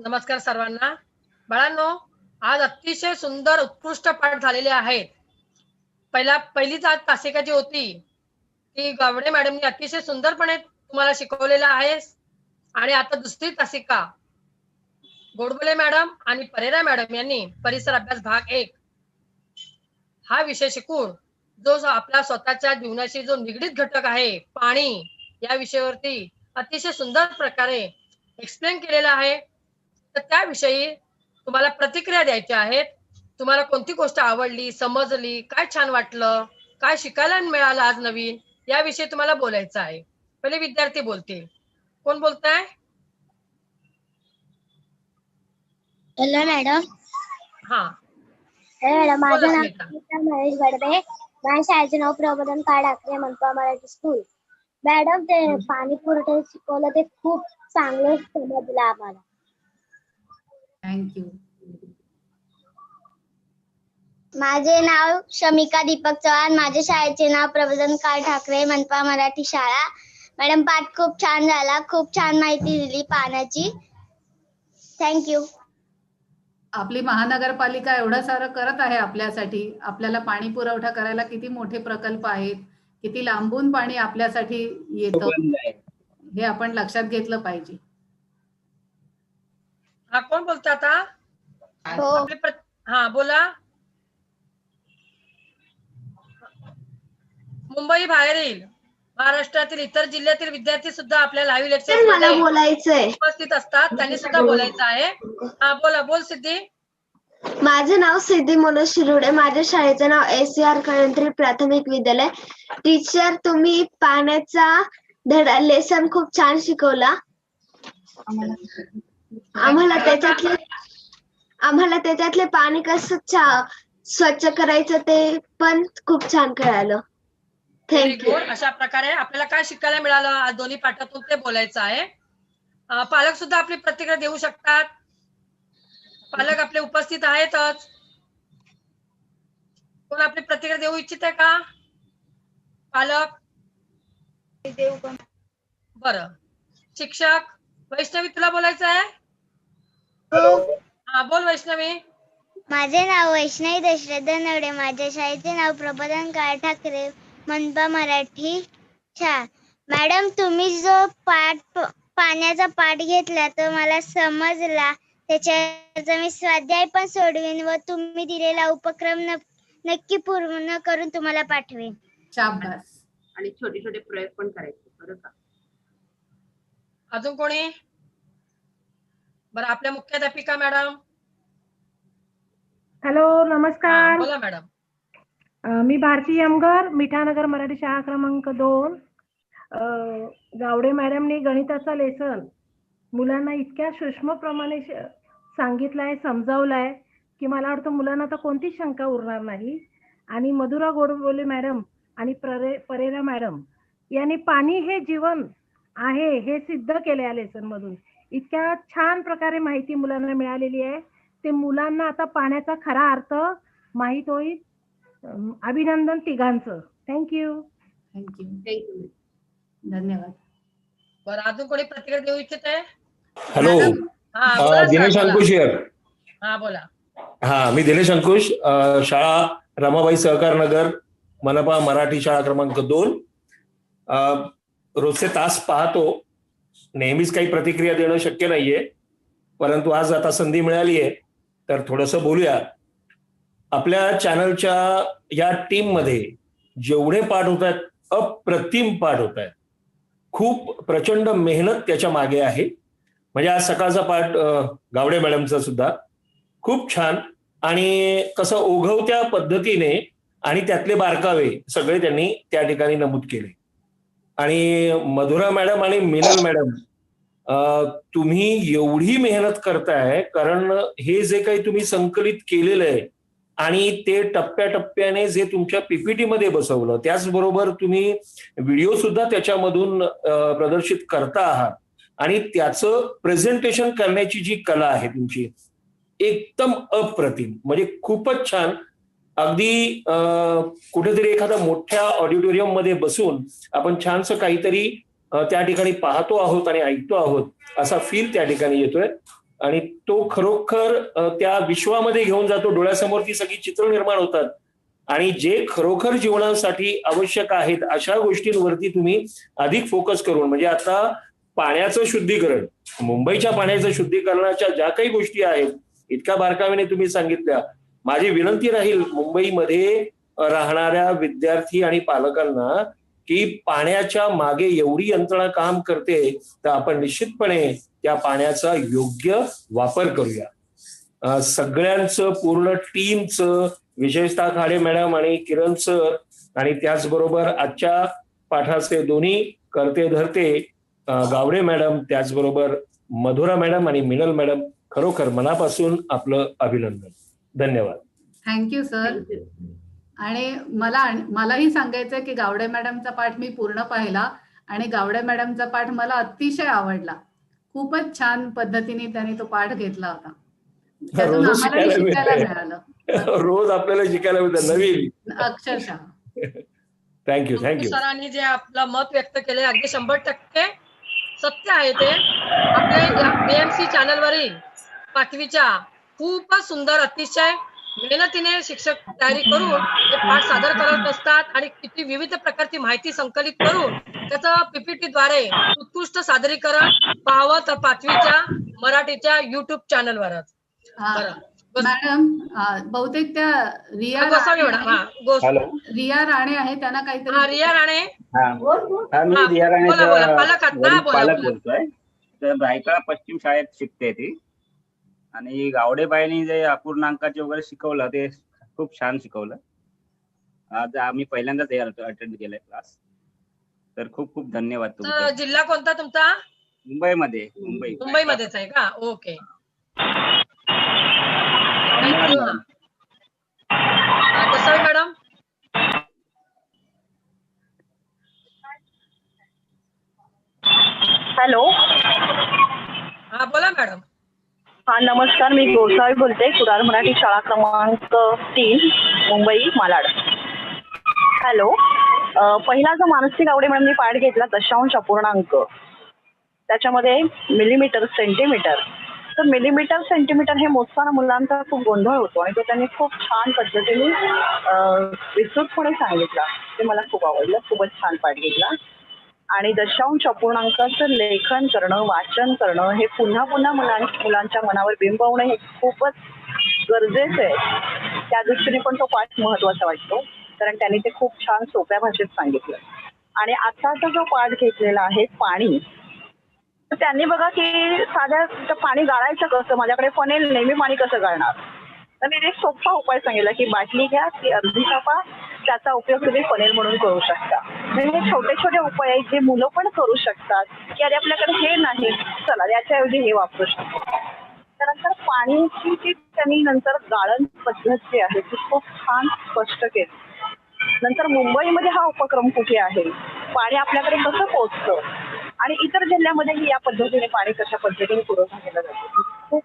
नमस्कार सर्वांना. बाळांनो आज अतिशय सुंदर उत्कृष्ट पाठ झालेले आहेत. पहिला पहिलीच आज तासिका जी होती. ती गावडे मॅडमनी अतिशय सुंदरपणे तुम्हाला शिकवलेलं आहे. आणि आता दुसरी तासिका. गोडबोले मॅडम आणि परेरा मॅडम यांनी परिसर अभ्यास भाग एक. हा विषय शिकून जो जो आपल्या स्वतःच्या जीवनाशी जो निगडीत घटक आहे पाणी या विषयावरती अतिशय सुंदर प्रकारे एक्सप्लेन केलेला आहे. तर त्याविषयी तुम्हाला प्रतिक्रिया द्यायच्या आहेत. तुम्हाला कोणती गोष्ट आवडली समजली काय छान वाटलं काय शिकायला मिळालं आज नवीन याविषयी तुम्हाला बोलायचं आहे. पहिले विद्यार्थी बोलतील कोण बोलताय? Hello madam. हा. मॅडम माझं बोला, नाव स्मिता. स्मिता महेश बडबे. माझ्या शाळेचे नाव प्रबोधन काळ ठाकरे मनपा मराठी स्कूल मॅडम ते पाणी पुरवठा शिकवलं ते खूप चांगलं समजलं आम्हाला. थँक्यू माझे नाव शमिका दीपक चव्हाण. माझ्या शाळेचे नाव प्रबोधन काळ ठाकरे मनपा मराठी शाळा. मॅडम पाठ खूप छान झाला. खूप छान माहिती दिली पाण्याची थँक्यू आपली महानगरपालिका एवढं सारं करत आहे आपल्यासाठी. आपल्याला पाणी पुरवठा करायला किती मोठे प्रकल्प आहेत किती लांबून पाणी आपल्यासाठी येतं हे आपण लक्षात घेतलं पाहिजे. हा कोण बोलता आता? हो. आपले प्र- हा बोला. मुंबई बाहेरील महाराष्ट्रातील इतर जिल्ह्यातील विद्यार्थी सुद्धा आपल्या लाईव्ह लेक्चर मला बोलायचंय. उपस्थित असतात. त्यांनी सुद्धा बोलायचं आहे. हा बोला बोल सिद्धी. माझं नाव सिद्धी मनोज शिरोडे. माझ्या शाळेचं नाव एस सी आर कळंत्री प्राथमिक विद्यालय. टीचर तुम्ही पाण्याचा धडा लेसन खूप छान शिकवला. आम्हाला त्याच्यातले आम्हाला त्याच्यातले पाणी कसं छा- स्वच्छ करायचं ते पण खूप छान कळालं. थँक्यू. अशा प्रकारे आपल्याला काय शिकायला मिळालं? आज दोन्ही पाठातून ते बोलायचं आहे. पालक सुद्धा आपली प्रतिक्रिया देऊ शकतात. पालक आपले उपस्थित आहेतच. कोण आपली प्रतिक्रिया देऊ इच्छित आहे का? पालक? बर. शिक्षक वैष्णवी तुला बोलायचं आहे? हा बोल वैष्णवी. माझे नाव वैष्णवी दशरथ नवडे माझ्या शाळेचे नाव प्रबोधन काळ ठाकरे. मनपा मराठी शाळा. मॅडम तुम्ही जो पाठ पाण्याचा पाठ घेतला तो मला समजला. त्याच्याचा मी स्वाध्याय पण सोडवेन व तुम्ही दिलेला उपक्रम न- नक्की पूर्ण करून तुम्हाला पाठवेन. शाबास. आणि छोटे छोटे प्रयोग पण करायचे बरं का? अजून कोणी? बरं आपल्या मुख्याध्यापिका मॅडम? हॅलो नमस्कार. बोला मॅडम. अ, मी भारती यमगर मिठानगर मराठी शाळा क्रमांक दोन. अ, गावडे मॅडमनी गणिताचा लेसन मुलांना इतक्या सूक्ष्मप्रमाणे श- सांगितलाय समजावलाय की मला वाटतं मुलांना तर कोणतीच शंका उरणार नाही. आणि मधुरा गोडबोले मॅडम आणि परे परेरा मॅडम यांनी पाणी हे जीवन आहे हे सिद्ध केले या लेसन मधून इतक्या छान प्रकारे माहिती मुलांना मिळालेली आहे. ते मुलांना आता पाण्याचा खरा अर्थ माहीत होईल. अभिनंदन तिघांचं. थँक्यू थँक्यू थँक्यू धन्यवाद. बरं अजून कोणी प्रतिक्रिया देऊ इच्छित आहे? हॅलो हा दिनेश. अंकुश हा बोला. हा मी दिनेश अंकुश शाळा रमाबाई सहकार नगर मनपा मराठी शाळा क्रमांक दोन. रोजचे तास पाहतो. नेहमीच काही प्रतिक्रिया देणं शक्य नाहीये. परंतु आज आता संधी मिळाली आहे तर थोडंसं बोलूया. आपल्या चॅनलच्या या टीममध्ये जेवढे पाठ होत आहेत अप्रतिम पाठ होत आहेत खूप प्रचंड मेहनत त्याच्यामागे आहे. म्हणजे आज सकाळचा पाठ गावडे मॅडमचा सुद्धा. खूप छान. आणि कसं ओघवत्या पद्धतीने आणि त्यातले बारकावे सगळे त्यांनी त्या ठिकाणी नमूद केले. आणि मधुरा मॅडम आणि मिनल मॅडम तुम्ही एवढी मेहनत करताय कारण हे जे काही तुम्ही संकलित केलेलं आहे आणि ते टप्प्याटप्प्याने जे तुमच्या पीपीटी मध्ये बसवलं त्याचबरोबर तुम्ही व्हिडिओ सुद्धा त्याच्यामधून प्रदर्शित करता आहात. आणि त्याचं प्रेझेंटेशन करण्याची जी कला आहे तुमची एकदम अप्रतिम. म्हणजे खूपच छान. अगदी कुठेतरी एखाद्या मोठ्या ऑडिटोरियममध्ये बसून आपण छानसं काहीतरी त्या ठिकाणी पाहतो आहोत आणि ऐकतो आहोत असा फील त्या ठिकाणी येतोय. आणि तो खरोखर त्या विश्वामध्ये घेऊन जातो. डोळ्यासमोर ती सगळी चित्र निर्माण होतात. आणि जे खरोखर जीवनासाठी आवश्यक आहेत अशा गोष्टींवरती तुम्ही अधिक फोकस करून म्हणजे आता पाण्याचं शुद्धीकरण मुंबईच्या पाण्याचं शुद्धीकरणाच्या ज्या काही गोष्टी आहेत इतक्या बारकावीने तुम्ही सांगितल्या. माझी विनंती राहील मुंबईमध्ये राहणाऱ्या विद्यार्थी आणि पालकांना की पाण्याच्या मागे एवढी यंत्रणा काम करते तर आपण निश्चितपणे त्या पाण्याचा योग्य वापर करूया. सगळ्यांचं पूर्ण टीमचं विशेषतः खाडे मॅडम आणि किरण सर आणि त्याचबरोबर आजच्या पाठाचे दोन्ही करते धरते गावडे मॅडम त्याचबरोबर मधुरा मॅडम आणि मिनल मॅडम खरोखर मनापासून आपलं अभिनंदन. धन्यवाद. Thank you sir. आणि मला मलाही सांगायचं की गावडे मॅडमचा पाठ मी पूर्ण पाहिला आणि गावडे मॅडमचा पाठ मला अतिशय आवडला. खूपच छान पद्धतीने त्यांनी तो पाठ घेतला होता. त्यातून रोज आम्हालाही शिकायला. मिळालं. रोज आपल्याला शिकायला मिळतं नवीन. अक्षरशः. थँक्यू थँक्यू सरांनी जे आपलं मत व्यक्त केले अगदी शंभर टक्के सत्य आहे ते. आपले बीएमसी चॅनलवरील पाचवीच्या खूपच सुंदर अतिशय मेहनतीने शिक्षक तयारी करून ते पाठ सादर करत असतात आणि किती विविध प्रकारची माहिती संकलित करून त्याचं पीपीटी द्वारे उत्कृष्ट सादरीकरण पाहावं तर पाचवीच्या मराठीच्या युट्यूब चॅनलवरच मॅडम बहुतेक त्या रिया हा रिया राणे आहे त्यांना हा काहीतरी रिया राणे. हा. हा मी हा, रिया बोला, बोला. राणेचा पालक आहात ना? वडील बोला, पालक बोला. बोलतोय. तर रायकडा पश्चिम शाळेत शिकते ती. आणि गावडेबाईंनी जे अपूर्णांकाचे वगैरे शिकवलं ते खूप छान शिकवलं. आज आम्ही पहिल्यांदाच हे अटेंड केलंय क्लास तर खूप खूप धन्यवाद तुमचे. जिल्हा कोणता तुमचा? मुंबईमध्ये. मुंबई. मुंबईमध्येच आहे का? ओके. गोसावी मॅडम? हॅलो. हा बोला मॅडम. हा नमस्कार मी गोसावी बोलते. कुडाळ मराठी शाळा क्रमांक तीन मुंबई मालाड. हॅलो. पहिला जो मानसिक आवडी म्हणून मॅडमनी पाठ घेतला दशांश अपूर्णांक. त्याच्यामध्ये मिलीमीटर सेंटीमीटर. तर मिलीमीटर सेंटीमीटर हे मोजताना मुलांचा खूप गोंधळ होतो आणि तो त्यांनी खूप छान पद्धतीने विस्तृतपणे सांगितला. ते मला खूप आवडलं. खूपच छान पाठ घेतला. आणि दशांश अपूर्णांकाचं लेखन करणं वाचन करणं हे पुन्हा पुन्हा मुलां मुलांच्या मनावर बिंबवणं हे खूपच गरजेचं आहे. त्या दृष्टीने पण तो पाठ महत्त्वाचा वाटतो. कारण त्यांनी ते खूप छान सोप्या भाषेत सांगितलं. आणि आताचा जो पाठ घेतलेला आहे पाणी तर त्यांनी बघा की साध्या तर पाणी गाळायचं कसं? माझ्याकडे फनेल नेहमी पाणी कसं गाळणार? तर मी एक सोपा उपाय सांगितला की बाटली घ्या ती अर्धी कापा त्याचा उपयोग तुम्ही पनेल म्हणून करू शकता. म्हणजे हे छोटे छोटे उपाय आहेत जे मुलं पण करू शकतात की अरे आपल्याकडे हे नाही चला याच्याऐवजी हे वापरू शकतो. त्यानंतर पाण्याची जी त्यांनी नंतर गाळण पद्धत जी आहे ती खूप छान स्पष्ट केली. नंतर मुंबईमध्ये हा उपक्रम कुठे आहे? पाणी आपल्याकडे कसं पोहोचतं? आणि इतर जिल्ह्यामध्येही या पद्धतीने पाणी कशा पद्धतीने पुरवठा केला जातो? खूप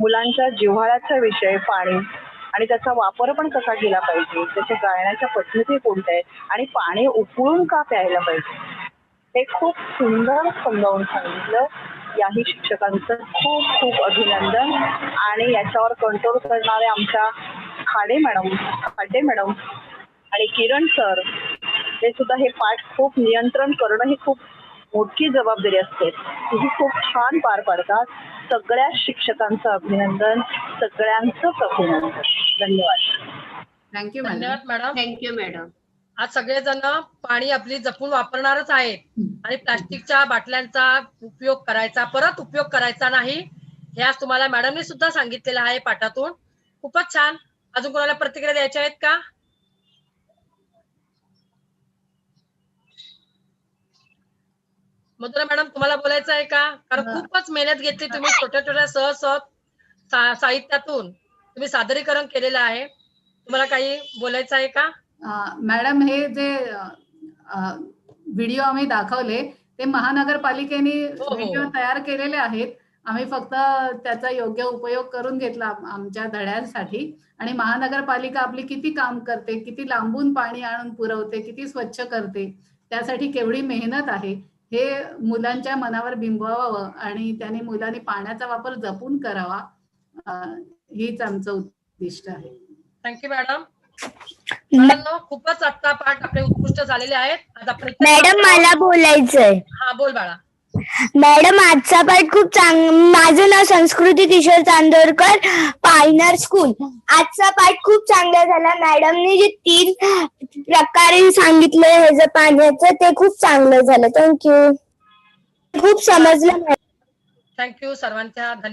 मुलांच्या जिव्हाळ्याचा विषय पाणी. आणि त्याचा वापर पण कसा केला पाहिजे? त्याच्या गाळण्याच्या पद्धती कोणत्या आहेत? आणि पाणी उकळून का प्यायला पाहिजे? हे खूप सुंदर समजावून सांगितलं. याही शिक्षकांचं खूप खूप अभिनंदन. आणि याच्यावर कंट्रोल करणारे आमच्या खाडे मॅडम खाडे मॅडम आणि किरण सर ते सुद्धा हे पाठ खूप नियंत्रण करणं ही खूप मोठी जबाबदारी असते. ती खूप छान पार पाडतात. सगळ्या शिक्षकांचं अभिनंदन सगळ्यांचंच अभिनंदन. धन्यवाद. थँक्यू मॅडम धन्यवाद मॅडम थँक्यू मॅडम आज सगळेजण पाणी आपली जपून वापरणारच आहेत आणि प्लास्टिकच्या बाटल्यांचा उपयोग करायचा परत उपयोग करायचा नाही हे आज तुम्हाला मॅडमने सुद्धा सांगितलेलं आहे पाठातून. खूपच छान. अजून कोणाला प्रतिक्रिया द्यायच्या आहेत का? मधुरा मॅडम तुम्हाला बोलायचं आहे का? कारण. खूपच मेहनत घेतली तुम्ही छोट्या छोट्या सहज सहज साहित्यातून तुम्ही सादरीकरण केलेलं आहे. तुम्हाला काही बोलायचं आहे का? मॅडम हे जे व्हिडिओ आम्ही दाखवले ते महानगरपालिकेने हो, हो. व्हिडिओ तयार केलेले आहेत. आम्ही फक्त त्याचा योग्य उपयोग करून घेतला आम- आमच्या धड्यांसाठी. आणि महानगरपालिका आपली किती काम करते किती लांबून पाणी आणून पुरवते किती स्वच्छ करते त्यासाठी केवढी मेहनत आहे. हे मुलांच्या मनावर बिंबवावं आणि त्याने मुलांनी पाण्याचा वापर जपून करावा हीच आमचं उद्दिष्ट आहे. Thank you madam. खूपच आत्ता पाठ आपले उत्कृष्ट झालेले आहेत. आज आपण मॅडम मला बोलायचंय. हा बोल बाळा. मॅडम आजचा पाठ खूप चांग माझं नाव संस्कृती किशोर चांदोरकर पायनर स्कूल आजचा पाठ खूप चांगला झाला. मॅडमने जे तीन प्रकारे सांगितले हे जे पाण्याचं ते खूप चांगलं झालं. थँक्यू खूप समजलं. थँक्यू सर्वांच्या धन्यवाद.